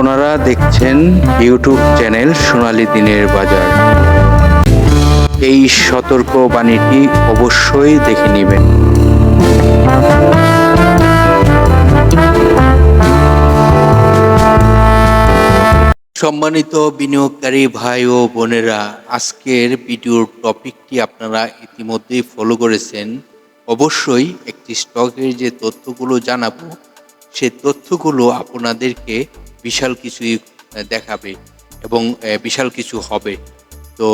আপনারা দেখছেন YouTube channel সোনালি দিনের বাজার। এই সতর্ক বাণীটি অবশ্যই দেখে নেবেন। সম্মানিত বিনিয়োগকারী ভাই ও বোনেরা, আজকের ভিডিওর টপিকটি আপনারা ইতিমধ্যেই ফলো করেছেন। অবশ্যই একটি স্টকের যে তথ্যগুলো জানাব, সে তথ্যগুলো আপনাদেরকে বিশাল কিছুই দেখাবে এবং বিশাল কিছু হবে। তো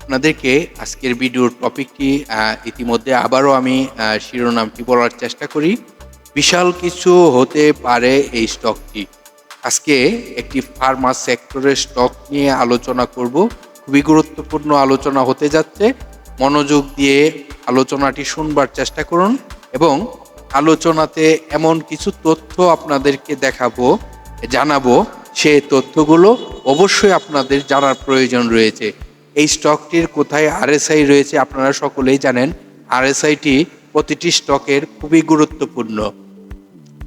আপনাদেরকে আজকের ভিডিওর টপিকটি ইতিমধ্যে আবারও আমি শিরোনামটি বলার চেষ্টা করি। বিশাল কিছু হতে পারে এই স্টকটি। আজকে একটি ফার্মা সেক্টরের স্টক নিয়ে আলোচনা করব। খুবই গুরুত্বপূর্ণ আলোচনা হতে যাচ্ছে। মনোযোগ দিয়ে আলোচনাটি শুনবার চেষ্টা করুন এবং আলোচনাতে এমন কিছু তথ্য আপনাদেরকে দেখাবো জানাব সে তথ্যগুলো অবশ্যই আপনাদের জানার প্রয়োজন রয়েছে। এই স্টকটির কোথায় আরএসআই রয়েছে আপনারা সকলেই জানেন। আরএসআইটি প্রতিটি স্টকের খুবই গুরুত্বপূর্ণ।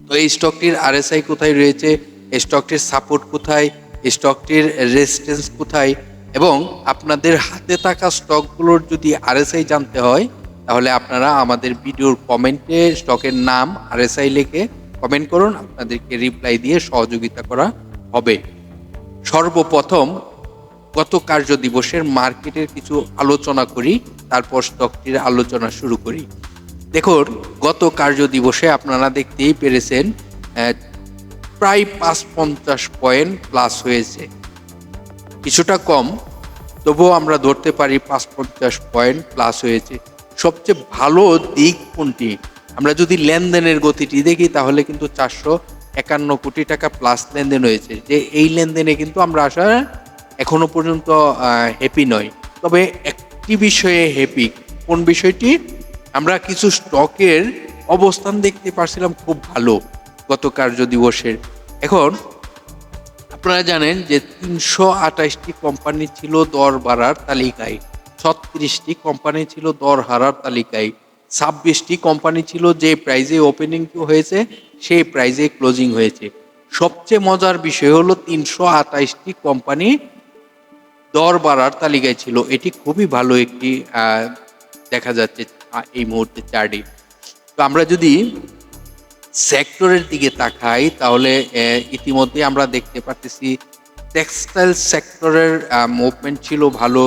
তো এই স্টকটির আরএসআই কোথায় রয়েছে? এই স্টকটির সাপোর্ট কোথায়? এই স্টকটির রেজিস্ট্যান্স কোথায়? এবং আপনাদের হাতে থাকা স্টকগুলোর যদি আরএসআই জানতে হয়, তাহলে আপনারা আমাদের ভিডিওর কমেন্টে স্টকের নাম, আরএসআই লিখে কমেন্ট করুন, আপনাদেরকে রিপ্লাই দিয়ে সহযোগিতা করা হবে। সর্বপ্রথম, গত কার্য দিবসের মার্কেটের কিছু আলোচনা করি, তারপর স্টকটির আলোচনা শুরু করি। দেখুন, গত কার্য দিবসে আপনারা দেখতেই পেরেছেন প্রায় পাঁচ পঞ্চাশ পয়েন্ট প্লাস হয়েছে। কিছুটা কম, তবুও আমরা ধরতে পারি পাঁচ পঞ্চাশ পয়েন্ট প্লাস হয়েছে। সবচেয়ে ভালো দিক কোনটি? আমরা যদি লেনদেনের গতিটি দেখি, তাহলে কিন্তু চারশো একান্ন কোটি টাকা প্লাস লেনদেন হয়েছে। যে এই লেনদেনে কিন্তু আমরা আসা এখনও পর্যন্ত হ্যাপি নয় তবে একটি বিষয়ে হ্যাপি কোন বিষয়টি? আমরা কিছু স্টকের অবস্থান দেখতে পারছিলাম, খুব ভালো। গত কার্য দিবসের এখন আপনারা জানেন যে তিনশো আঠাশটি কোম্পানি ছিল দর বাড়ার তালিকায়। ছত্রিশটি কোম্পানি ছিল দর হারার তালিকায়। ছাব্বিশটি কোম্পানি ছিল, যে প্রাইজে ওপেনিং হয়েছে, সেই প্রাইজে ক্লোজিং হয়েছে। সবচেয়ে মজার বিষয় হলো, তিনশো আঠাইশটি কোম্পানি দর বাড়ার তালিকায় ছিল। এটি খুবই ভালো একটি দেখা যাচ্ছে এই মুহূর্তে চার্টে। তো আমরা যদি সেক্টরের দিকে তাকাই, তাহলে ইতিমধ্যে আমরা দেখতে পাচ্ছি টেক্সটাইল সেক্টরের মুভমেন্ট ছিল ভালো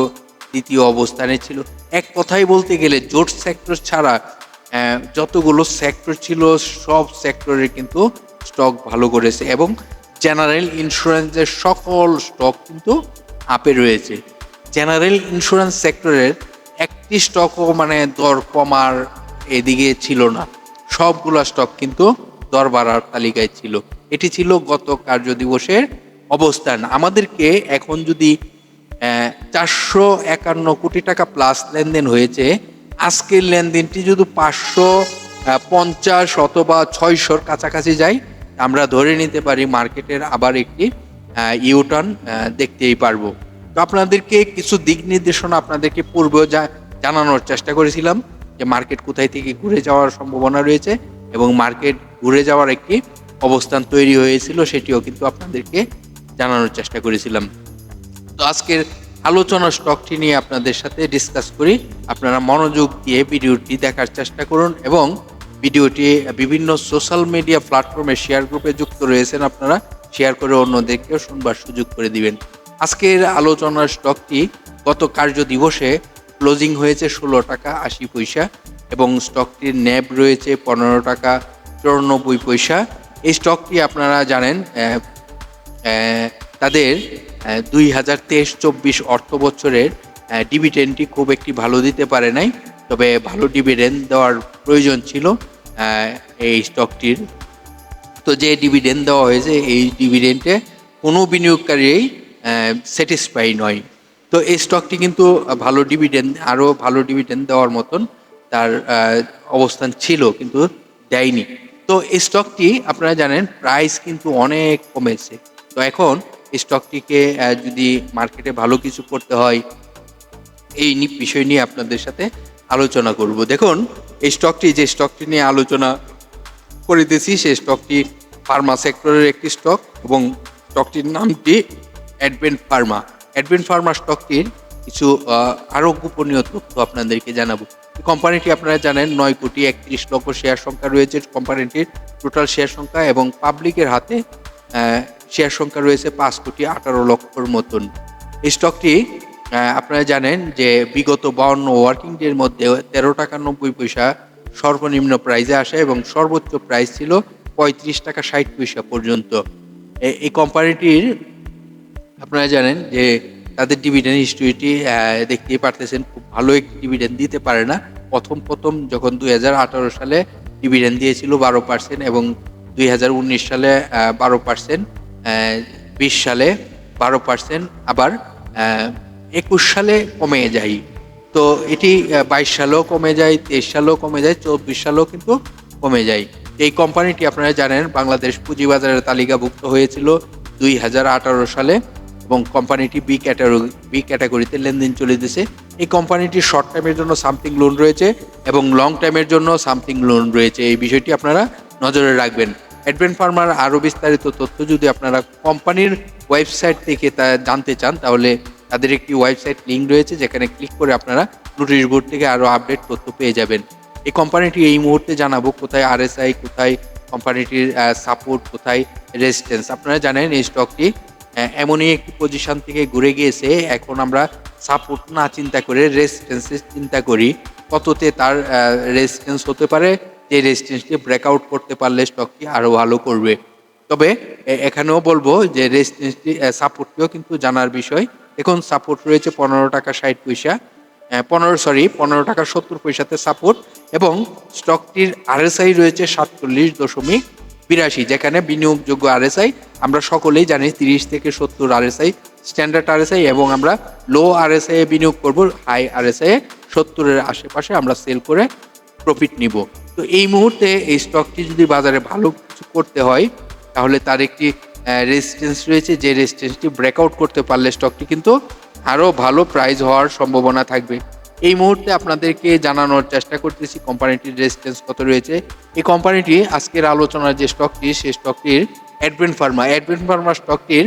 দ্বিতীয় অবস্থানে ছিল। এক কথাই বলতে গেলে জোট সেক্টর ছাড়া যতগুলো সেক্টর ছিল, সব সেক্টরে কিন্তু স্টক ভালো করেছে এবং জেনারেল ইন্স্যুরেন্সের সকল স্টক কিন্তু আপে রয়েছে। জেনারেল ইন্স্যুরেন্স সেক্টরের একটি স্টকও মানে দর কমার এদিকে ছিল না। সবগুলো স্টক কিন্তু দর বাড়ার তালিকায় ছিল। এটি ছিল গত কার্য দিবসের অবস্থান। আমাদেরকে এখন যদি চারশো একান্ন কোটি টাকা প্লাস লেনদেন হয়েছে। আজকের লেনদেনটি যদি পাঁচশো পঞ্চাশ অথবা ছয়শোর কাছাকাছি যায়, আমরা ধরে নিতে পারি মার্কেটের আবার একটি ইউটার্ন দেখতেই পারব। তো আপনাদেরকে কিছু দিক নির্দেশনা আপনাদেরকে পূর্বেও যা- জানানোর চেষ্টা করেছিলাম, যে মার্কেট কোথায় থেকে ঘুরে যাওয়ার সম্ভাবনা রয়েছে এবং মার্কেট ঘুরে যাওয়ার একটি অবস্থান তৈরি হয়েছিল, সেটিও কিন্তু আপনাদেরকে জানানোর চেষ্টা করেছিলাম। তো আজকের আলোচনা স্টকটি নিয়ে আপনাদের সাথে ডিসকাস করি। আপনারা মনোযোগ দিয়ে ভিডিওটি দেখার চেষ্টা করুন এবং ভিডিওটি বিভিন্ন সোশ্যাল মিডিয়া প্ল্যাটফর্মে শেয়ার গ্রুপে যুক্ত রয়েছেন আপনারা শেয়ার করে অন্যদেরকেও শুনবার সুযোগ করে দিবেন। আজকের আলোচনার স্টকটি গত কার্য দিবসে ক্লোজিং হয়েছে ষোলো টাকা আশি পয়সা এবং স্টকটির ন্যাব রয়েছে পনেরো টাকা চুরানব্বই পয়সা। এই স্টকটি আপনারা জানেন তাদের দুই হাজার তেইশ চব্বিশ অর্থ বছরের ডিভিডেন্ডটি খুব একটি ভালো দিতে পারে নাই। তবে ভালো ডিভিডেন্ড দেওয়ার প্রয়োজন ছিল এই স্টকটির তো যে ডিভিডেন্ড দেওয়া হয়েছে, এই ডিভিডেন্ডে কোনো বিনিয়োগকারী স্যাটিসফাই নয়। তো এই স্টকটি কিন্তু ভালো ডিভিডেন্ড আরও ভালো ডিভিডেন্ড দেওয়ার মতন তার অবস্থান ছিল, কিন্তু দেয়নি। তো এই স্টকটি আপনারা জানেন প্রাইস কিন্তু অনেক কমেছে। তো এখন স্টকটিকে যদি মার্কেটে ভালো কিছু করতে হয়, এই বিষয় নিয়ে আপনাদের সাথে আলোচনা করব। দেখুন, এই স্টকটি যে স্টকটি নিয়ে আলোচনা করিতেছি, সেই স্টকটি ফার্মা সেক্টরের একটি স্টক এবং স্টকটির নামটি অ্যাডভেন্ট ফার্মা অ্যাডভেন্ট ফার্মা স্টকটির কিছু আরও আরও গোপনীয় তথ্য আপনাদেরকে জানাব। কোম্পানিটি আপনারা জানেন, নয় কোটি একত্রিশ লক্ষ শেয়ার সংখ্যা রয়েছে। কোম্পানিটির টোটাল শেয়ার সংখ্যা এবং পাবলিকের হাতে শেয়ার সংখ্যা রয়েছে পাঁচ কোটি আঠারো লক্ষর মতন। এই স্টকটি আপনারা জানেন যে বিগত বাউন্ন ওয়ার্কিং ডের মধ্যে তেরো টাকা নব্বই পয়সা সর্বনিম্ন প্রাইজে আসে এবং সর্বোচ্চ প্রাইস ছিল পঁয়ত্রিশ টাকা ষাট পয়সা পর্যন্ত। এই কোম্পানিটির আপনারা জানেন যে তাদের ডিভিডেন্ড হিস্ট্রিটি দেখতেই পারতেছেন, খুব ভালো একটি ডিভিডেন্ড দিতে পারে না। প্রথম প্রথম যখন দুই হাজার আঠারো সালে ডিভিডেন্ড দিয়েছিল বারো পার্সেন্ট এবং দুই হাজার উনিশ সালে বারো পার্সেন্ট বিশ সালে বারো পার্সেন্ট, আবার একুশ সালে কমে যায়। তো এটি বাইশ সালেও কমে যায়, তেইশ সালেও কমে যায়, চব্বিশ সালেও কিন্তু কমে যায়। এই কোম্পানিটি আপনারা জানেন, বাংলাদেশ পুঁজিবাজারের তালিকাভুক্ত হয়েছিল দুই হাজার আঠারো সালে এবং কোম্পানিটি বি ক্যাটাগরি বি ক্যাটাগরিতে লেনদেন চলিতেছে এই কোম্পানিটির শর্ট টাইমের জন্য সামথিং লোন রয়েছে এবং লং টাইমের জন্য সামথিং লোন রয়েছে। এই বিষয়টি আপনারা নজরে রাখবেন। অ্যাডভেন্ট ফার্মার আরও বিস্তারিত তথ্য যদি আপনারা কোম্পানির ওয়েবসাইট থেকে তা জানতে চান, তাহলে তাদের একটি ওয়েবসাইট লিঙ্ক রয়েছে, যেখানে ক্লিক করে আপনারা নোটিশ বোর্ড থেকে আরও আপডেট তথ্য পেয়ে যাবেন। এই কোম্পানিটি এই মুহূর্তে জানাব কোথায় আরএসআই কোথায় কোম্পানিটির সাপোর্ট কোথায় রেজিস্ট্যান্স আপনারা জানেন, এই স্টকটি এমনই একটি পজিশন থেকে ঘুরে গিয়েছে। এখন আমরা সাপোর্ট না চিন্তা করে রেজিস্ট্যান্সের চিন্তা করি, কততে তার রেজিস্ট্যান্স হতে পারে যে রেজিস্ট্যান্সটি ব্রেকআউট করতে পারলে স্টকটি আরও ভালো করবে। তবে এখানেও বলব যে রেজিস্ট্যান্সটি সাপোর্টটিও কিন্তু জানার বিষয়। এখন সাপোর্ট রয়েছে পনেরো টাকা ষাট পয়সা পনেরো, সরি, পনেরো টাকা সত্তর পয়সাতে সাপোর্ট এবং স্টকটির আরএসআই রয়েছে সাতচল্লিশ দশমিক বিরাশি, যেখানে বিনিয়োগযোগ্য আরএসআই, আমরা সকলেই জানি তিরিশ থেকে সত্তর আরএসআই, স্ট্যান্ডার্ড আরএসআই এবং আমরা লো আরএসআই বিনিয়োগ করব, হাই আরএসআই সত্তরের আশেপাশে আমরা সেল করে প্রফিট নিব। তো এই মুহূর্তে এই স্টকটি যদি বাজারে ভালো কিছু করতে হয়, তাহলে তার একটি রেজিস্ট্যান্স রয়েছে। যে রেজিস্ট্যান্সটি ব্রেকআউট করতে পারলে স্টকটি কিন্তু আরও ভালো প্রাইস হওয়ার সম্ভাবনা থাকবে। এই মুহূর্তে আপনাদেরকে জানানোর চেষ্টা করতেছি কোম্পানিটির রেজিস্ট্যান্স কত রয়েছে। এই কোম্পানিটি আজকের আলোচনার যে স্টকটি সেই স্টকটির অ্যাডভেন্ট ফার্মা অ্যাডভেন্ট ফার্মা স্টকটির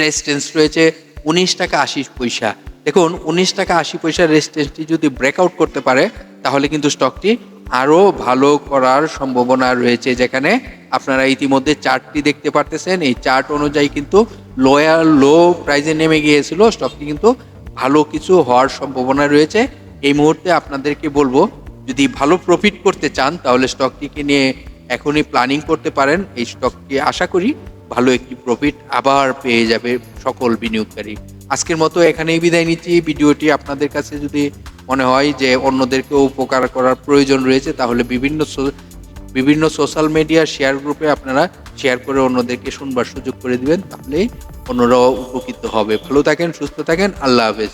রেজিস্ট্যান্স রয়েছে উনিশ টাকা আশি পয়সা। দেখুন, উনিশ টাকা আশি পয়সার রেজিস্ট্যান্সটি যদি ব্রেকআউট করতে পারে, তাহলে কিন্তু স্টকটি আরও ভালো করার সম্ভাবনা রয়েছে যেখানে আপনারা ইতিমধ্যে চার্টটি দেখতে পারতেছেন। এই চার্ট অনুযায়ী কিন্তু লোয়ার লো প্রাইজে নেমে গিয়েছিল। স্টকটি কিন্তু ভালো কিছু হওয়ার সম্ভাবনা রয়েছে। এই মুহূর্তে আপনাদেরকে বলব, যদি ভালো প্রফিট করতে চান, তাহলে স্টকটিকে নিয়ে এখনই প্ল্যানিং করতে পারেন। এই স্টকটি আশা করি ভালো একটি প্রফিট আবার পেয়ে যাবে সকল বিনিয়োগকারী। আজকের মতো এখানেই বিদায় নিচ্ছি। ভিডিওটি আপনাদের কাছে যদি মনে হয় যে অন্যদেরকেও উপকার করার প্রয়োজন রয়েছে, তাহলে বিভিন্ন বিভিন্ন সোশ্যাল মিডিয়া শেয়ার গ্রুপে আপনারা শেয়ার করে অন্যদেরকে শুনবার সুযোগ করে দিবেন, তাহলে অন্যরাও উপকৃত হবে। ভালো থাকেন, সুস্থ থাকেন, আল্লাহ হাফেজ।